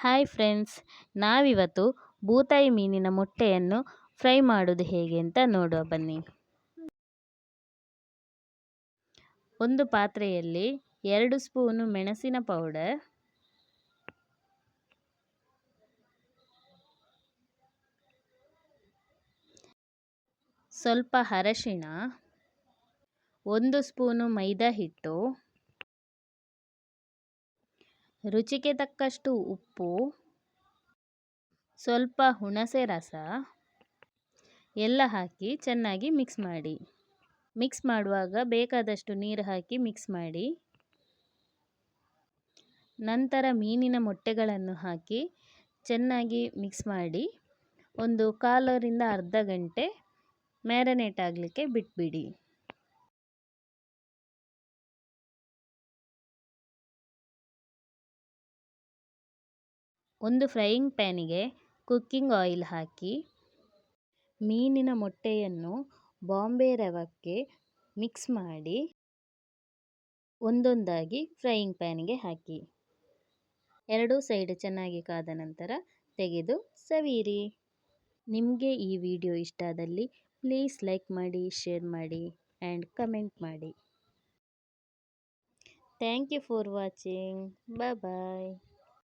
Hi friends, ನಾವಿವತ್ತು ಬೂತಾಯಿ ಮೀನಿನ ಮೊಟ್ಟೆಯನ್ನು ಫ್ರೈ ಮಾಡೋದು ಹೇಗೆ ಅಂತ ನೋಡುವ ಬನ್ನಿ. ಒಂದು ಪಾತ್ರೆಯಲ್ಲಿ ಎರಡು ಸ್ಪೂನು ಮೆಣಸಿನ ಪೌಡರ್, ಸ್ವಲ್ಪ ಅರಶಿಣ, ಒಂದು ಸ್ಪೂನು ಮೈದಾ ಹಿಟ್ಟು ರುಚಿಗೆ ತಕ್ಕಷ್ಟು ಉಪ್ಪು, ಸ್ವಲ್ಪ ಹುಣಸೆ ರಸ, ಎಲ್ಲ ಹಾಕಿ ಚೆನ್ನಾಗಿ ಮಿಕ್ಸ್ ಮಾಡಿ. ಮಿಕ್ಸ್ ಮಾಡುವಾಗ ಬೇಕಾದಷ್ಟು ನೀರು ಹಾಕಿ ಮಿಕ್ಸ್ ಮಾಡಿ. ನಂತರ ಮೀನಿನ ಮೊಟ್ಟೆಗಳನ್ನು ಹಾಕಿ ಚೆನ್ನಾಗಿ ಮಿಕ್ಸ್ ಮಾಡಿ. ಒಂದು ಕಾಲರಿಂದ ಅರ್ಧ ಗಂಟೆ ಮ್ಯಾರಿನೇಟ್ ಆಗಲಿಕ್ಕೆ ಬಿಟ್ಬಿಡಿ. ಒಂದು ಫ್ರೈಯಿಂಗ್ ಪ್ಯಾನಿಗೆ ಕುಕ್ಕಿಂಗ್ ಆಯಿಲ್ ಹಾಕಿ ಮೀನಿನ ಮೊಟ್ಟೆಯನ್ನು ಬಾಂಬೆ ರವಕ್ಕೆ ಮಿಕ್ಸ್ ಮಾಡಿ ಒಂದೊಂದಾಗಿ ಫ್ರೈಯಿಂಗ್ ಪ್ಯಾನಿಗೆ ಹಾಕಿ. ಎರಡೂ ಸೈಡ್ ಚೆನ್ನಾಗಿ ಕಾದ ನಂತರ ತೆಗೆದು ಸವಿಯಿರಿ. ನಿಮಗೆ ಈ ವಿಡಿಯೋ ಇಷ್ಟ ಆದಲ್ಲಿ ಪ್ಲೀಸ್ ಲೈಕ್ ಮಾಡಿ, ಶೇರ್ ಮಾಡಿ ಆ್ಯಂಡ್ ಕಮೆಂಟ್ ಮಾಡಿ. Thank you for watching. Bye bye.